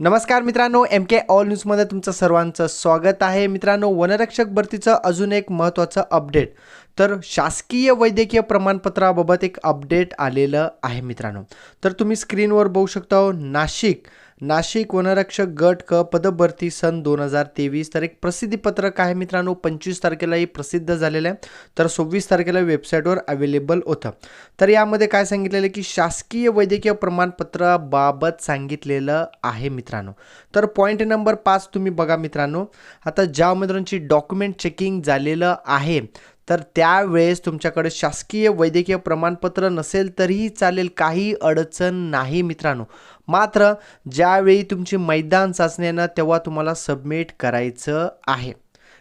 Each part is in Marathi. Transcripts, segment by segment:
नमस्कार मित्रांनो एम के ऑल न्यूजमध्ये तुमचं सर्वांचं स्वागत आहे. मित्रांनो वनरक्षक भरतीचं अजून एक महत्त्वाचं अपडेट तर शासकीय वैद्यकीय प्रमाणपत्राबाबत एक अपडेट आलेलं आहे मित्रांनो. तर तुम्ही स्क्रीनवर बघू शकता हो, नाशिक नाशिक वनरक्षक गट क पदभरती सन दोन हजार तेवीस तर एक प्रसिद्धीपत्रक आहे मित्रांनो. पंचवीस तारखेला हे प्रसिद्ध झालेलं आहे. तर सव्वीस तारखेला वेबसाईटवर अवेलेबल होतं. तर यामध्ये काय सांगितलेलं आहे की शासकीय वैद्यकीय प्रमाणपत्राबाबत सांगितलेलं आहे मित्रांनो. तर पॉईंट नंबर पाच तुम्ही बघा मित्रांनो. आता ज्या उमेदवारांची डॉक्युमेंट चेकिंग झालेलं आहे तर त्यावेळेस तुमच्याकडे शासकीय वैद्यकीय प्रमाणपत्र नसेल तरीही चालेल. काही अडचण नाही मित्रांनो. मात्र ज्यावेळी तुमची मैदान चाचणी येणार तेव्हा तुम्हाला सबमिट करायचं आहे.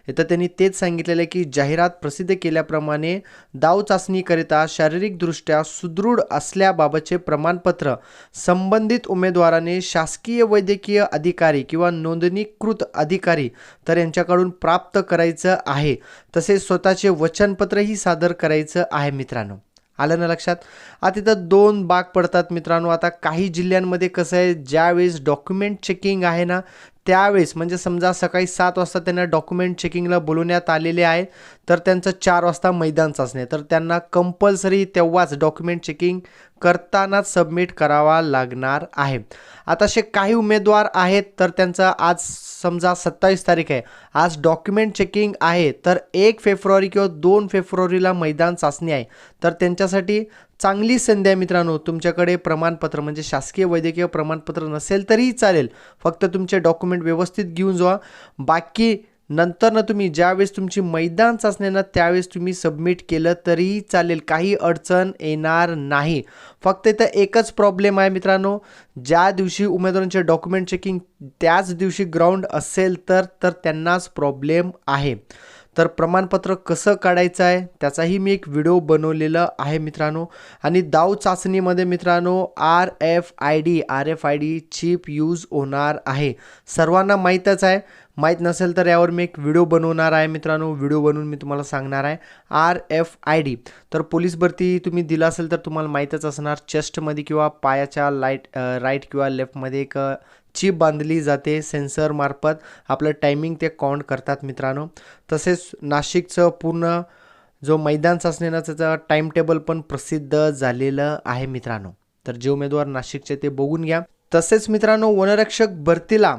इथं त्यांनी तेच सांगितलेलं आहे की जाहिरात प्रसिद्ध केल्याप्रमाणे दाव चाचणीकरिता शारीरिकदृष्ट्या सुदृढ असल्याबाबतचे प्रमाणपत्र संबंधित उमेदवाराने शासकीय वैद्यकीय अधिकारी किंवा नोंदणीकृत अधिकारी तर यांच्याकडून प्राप्त करायचं आहे. तसेच स्वतःचे वचनपत्रही सादर करायचं आहे मित्रांनो. आलं ना लक्षात? आता तिथं दोन बाग पडतात मित्रांनो. आता काही जिल्ह्यांमध्ये कसं आहे ज्यावेळेस डॉक्युमेंट चेकिंग आहे ना त्यावेळेस म्हणजे समजा सकाळी सात वाजता त्यांना डॉक्युमेंट चेकिंगला बोलवण्यात आलेले आहे तर त्यांचं चार वाजता मैदान चाचणी तर त्यांना कंपल्सरी तेव्हाच डॉक्युमेंट चेकिंग करतानाच सबमिट करावा लागणार आहे. आता असे काही उमेदवार आहेत तर त्यांचं आज समजा सत्तावीस तारीख आहे. आज डॉक्युमेंट चेकिंग आहे तर एक फेब्रुवारी किंवा दोन फेब्रुवारीला मैदान चाचणी आहे. तर त्यांच्यासाठी चांगली संधी आहे मित्रांनो. तुमच्याकडे प्रमाणपत्र म्हणजे शासकीय वैद्यकीय प्रमाणपत्र नसेल तरीही चालेल. फक्त तुमचे डॉक्युमेंट व्यवस्थित घेऊन जा बाकी नंतर ना तुम्ही ज्यावेळेस तुमची मैदान चाचणी ना त्यावेळेस तुम्ही सबमिट केलं तरीही चालेल काही अडचण येणार नाही. फक्त इथं एकच प्रॉब्लेम आहे मित्रांनो ज्या दिवशी उमेदवारांचे डॉक्युमेंट चेकिंग त्याच दिवशी ग्राउंड असेल तर तर त्यांनाच प्रॉब्लेम आहे. तर प्रमाणपत्र कसं काढायचं आहे त्याचाही मी एक व्हिडिओ बनवलेला आहे मित्रांनो. आणि दाव चाचणीमध्ये मित्रांनो R F I D R F I D chip use होणार आहे. सर्वांना माहीतच आहे माहीत नसेल तर यावर मी एक व्हिडिओ बनवणार आहे मित्रांनो. व्हिडिओ बनवून मी तुम्हाला सांगणार आहे. आर एफ आय डी तर पोलीस भरती तुम्ही दिला असेल तर तुम्हाला माहीतच असणार. चेस्टमध्ये किंवा पायाच्या लाइट राईट किंवा लेफ्टमध्ये एक चिप बांधली जाते सेन्सरमार्फत आपलं टायमिंग ते काउंट करतात मित्रांनो. तसेच नाशिकचं पूर्ण जो मैदान चाचणी त्याचा टाईम टेबल पण प्रसिद्ध झालेलं आहे मित्रांनो. तर जे उमेदवार नाशिकचे ते बघून घ्या. तसेच मित्रांनो वनरक्षक भरतीला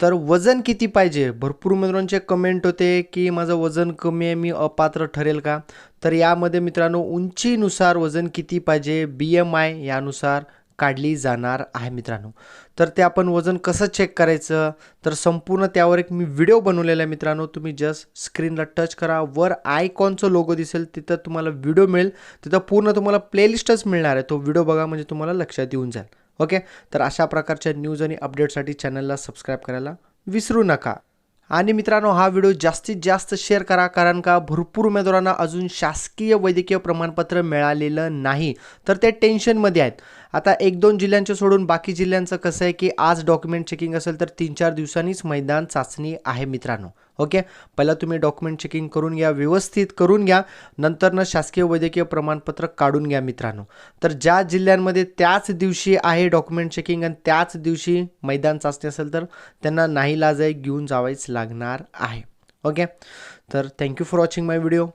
तर वजन किती पाहिजे? भरपूर मित्रांचे कमेंट होते की माझं वजन कमी आहे मी अपात्र ठरेल का? तर यामध्ये मित्रांनो उंचीनुसार वजन किती पाहिजे? बी एम आय यानुसार काढली जाणार आहे मित्रांनो. तर ते आपण वजन कसं चेक करायचं? तर संपूर्ण त्यावर एक मी व्हिडिओ बनवलेला आहे मित्रांनो. तुम्ही जस्ट स्क्रीनला टच करा. वर आयकॉनचं लोगो दिसेल तिथं तुम्हाला व्हिडिओ मिळेल. तिथं पूर्ण तुम्हाला प्लेलिस्टच मिळणार आहे. तो व्हिडिओ बघा म्हणजे तुम्हाला लक्षात येऊन जाईल. ओके? तर अशा प्रकारच्या न्यूज आणि अपडेटसाठी चॅनलला सबस्क्राईब करायला विसरू नका. आणि मित्रांनो हा व्हिडिओ जास्तीत जास्त शेअर करा कारण का भरपूर उमेदवारांना अजून शासकीय वैद्यकीय प्रमाणपत्र मिळालेलं नाही. तर ते टेन्शनमध्ये आहेत. आता एक दोन जिल्ह्यांचे सोडून बाकी जिल्ह्यांचं कसं आहे की आज डॉक्युमेंट चेकिंग असेल तर तीन चार दिवसांनीच मैदान चाचणी आहे मित्रांनो. ओके? पहिला तुम्ही डॉक्युमेंट चेकिंग करून घ्या व्यवस्थित करून घ्या. नंतरनं शासकीय वैद्यकीय प्रमाणपत्र काढून घ्या मित्रांनो. तर ज्या जिल्ह्यांमध्ये त्याच दिवशी आहे डॉक्युमेंट चेकिंग आणि त्याच दिवशी मैदान चाचणी असेल तर त्यांना नाही लाजाई घेऊन जावायच लागणार आहे. ओके? तर thank you for watching my video